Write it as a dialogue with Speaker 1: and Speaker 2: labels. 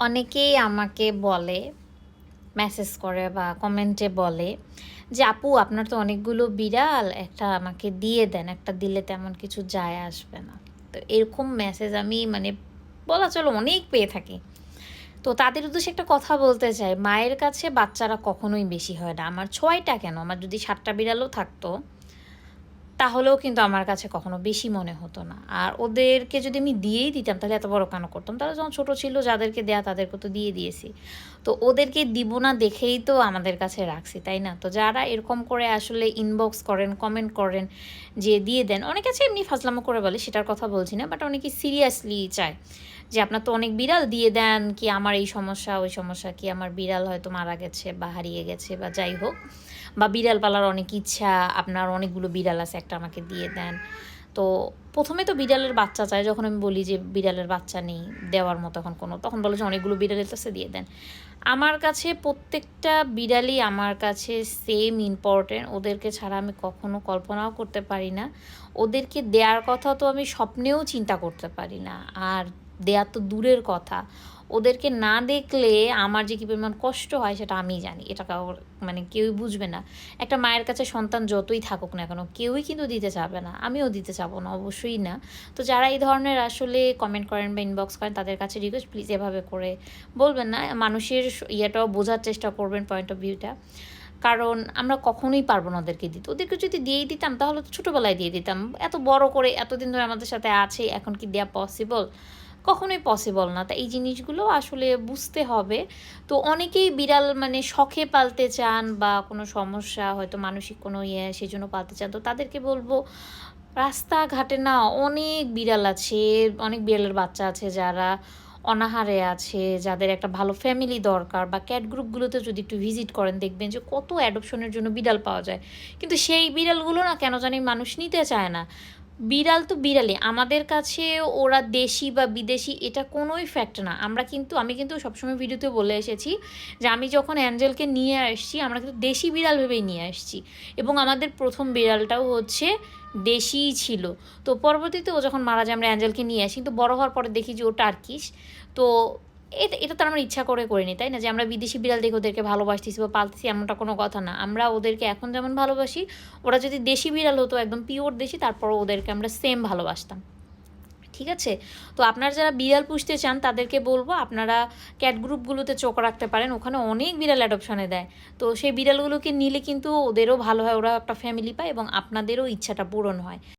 Speaker 1: অনেকেই আমাকে বলে মেসেজ করে বা কমেন্টে বলে যে, আপু, আপনার তো অনেকগুলো বিড়াল, একটা আমাকে দিয়ে দেন, একটা দিলে তেমন কিছু যায় আসবে না। তো এরকম মেসেজ আমি মানে বলা চলো অনেক পেয়ে থাকি। তো তাদের উদ্দেশ্যে একটা কথা বলতে চাই, মায়ের কাছে বাচ্চারা কখনোই বেশি হয় না। আমার ছয়টা কেন? আমার যদি সাতটা বিড়ালও থাকতো তাহলেও কিন্তু আমার কাছে কখনো বেশি মনে হতো না। আর ওদেরকে যদি আমি দিয়েই দিতাম, তাহলে এত বড় কেন করতাম? তারা যখন ছোটো ছিল, যাদেরকে দেয়া তাদেরকে তো দিয়ে দিয়েছি। তো ওদেরকে দিব না দেখেই তো আমাদের কাছে রাখছি, তাই না? তো যারা এরকম করে আসলে ইনবক্স করেন কমেন্ট করেন, যে দিয়ে দেন, অনেক আছে এমনি ফাজলামো করে বলে, সেটার কথা বলছি না বাট অনেকে সিরিয়াসলি চায়। যে আপনার তো অনেক বিড়াল দিয়ে দেন কি আমার এই সমস্যা, ওই সমস্যা, কি আমার বিড়াল হয়তো মারা গেছে বা হারিয়ে গেছে বা যাই হোক। বা বিড়াল পালার অনেক ইচ্ছা, আপনার অনেকগুলো বিড়াল আছে, একটা আমাকে দিয়ে দেন। তো প্রথমে তো বিড়ালের বাচ্চা চায় যখন আমি বলি যে বিড়ালের বাচ্চা নেই দেওয়ার মতো এখন কোনো, তখন বলে যে অনেকগুলো বিড়ালের কাছে দিয়ে দেন। আমার কাছে প্রত্যেকটা বিড়ালই আমার কাছে সেম ইম্পর্টেন্ট ওদেরকে ছাড়া আমি কখনো কল্পনাও করতে পারি না। ওদেরকে দেওয়ার কথা তো আমি স্বপ্নেও চিন্তা করতে পারি না। আর দেয়া তো দূরের কথা। ওদেরকে না দেখলে আমার যে কী পরিমাণ কষ্ট হয় সেটা আমি জানি। এটা কাউর মানে কেউই বুঝবে না। একটা মায়ের কাছে সন্তান যতই থাকুক না কেন, কেউই কিন্তু দিতে চাবে না। আমিও দিতে চাবো না, অবশ্যই না। তো যারা এই ধরনের আসলে কমেন্ট করেন বা ইনবক্স করেন, তাদের কাছে রিকোয়েস্ট প্লিজ এভাবে করে বলবেন না। মানুষের ইয়েটাও বোঝার চেষ্টা করবেন পয়েন্ট অফ ভিউটা কারণ আমরা কখনোই পারব না ওদেরকে দিতে। ওদেরকে যদি দিয়েই দিতাম, তাহলে তো ছোটোবেলায় দিয়ে দিতাম। এত বড় করে, এতদিন ধরে আমাদের সাথে আছে, এখন কি দেওয়া পসিবল কখনোই পসিবল না। তা এই জিনিসগুলো আসলে বুঝতে হবে। তো অনেকেই বিড়াল মানে শখে পালতে চান বা কোনো সমস্যা, হয়তো মানসিক কোনো ইয়ে সেই জন্য পালতে চান, তো তাদেরকে বলব, রাস্তাঘাটে না অনেক বিড়াল আছে, অনেক বিড়ালের বাচ্চা আছে যারা অনাহারে আছে, যাদের একটা ভালো ফ্যামিলি দরকার বা ক্যাট গ্রুপগুলোতে যদি একটু ভিজিট করেন, দেখবেন যে কত অ্যাডপশনের জন্য বিড়াল পাওয়া যায়। কিন্তু সেই বিড়ালগুলো না কেন জানি মানুষ নিতে চায় না। বিড়াল তো বিড়ালে আমাদের কাছে ওরা দেশি বা বিদেশি, এটা কোনোই ফ্যাক্ট না। আমরা কিন্তু, আমি কিন্তু সবসময় ভিডিওতে বলে এসেছি যে আমি যখন অ্যাঞ্জেলকে নিয়ে আসছি, আমরা কিন্তু দেশি বিড়াল ভেবেই নিয়ে আসছি। এবং আমাদের প্রথম বিড়ালটাও হচ্ছে দেশিই ছিল। তো পরবর্তীতে ও যখন মারা যায়, আমরা অ্যাঞ্জেলকে নিয়ে আসি। কিন্তু বড় হওয়ার পরে দেখি যে ও টার্কিশ তো এটা এটা তো আমরা ইচ্ছা করে করিনি, তাই না? যে আমরা বিদেশি বিড়াল দেখে ওদেরকে ভালোবাসতেছি বা পালতেছি এমনটা কোনো কথা না। আমরা ওদেরকে এখন যেমন ভালোবাসি, ওরা যদি দেশি বিড়াল হতো, একদম পিওর দেশি তারপর ওদেরকে আমরা সেম ভালোবাসতাম। ঠিক আছে? তো আপনারা যারা বিড়াল পুষতে চান, তাদেরকে বলব, আপনারা ক্যাট গ্রুপগুলোতে চোখ রাখতে পারেন, ওখানে অনেক বিড়াল অ্যাডপশনে দেয়। তো সেই বিড়ালগুলোকে নিলে কিন্তু ওদেরও ভালো হয়, ওরা একটা ফ্যামিলি পায় এবং আপনাদেরও ইচ্ছাটা পূরণ হয়।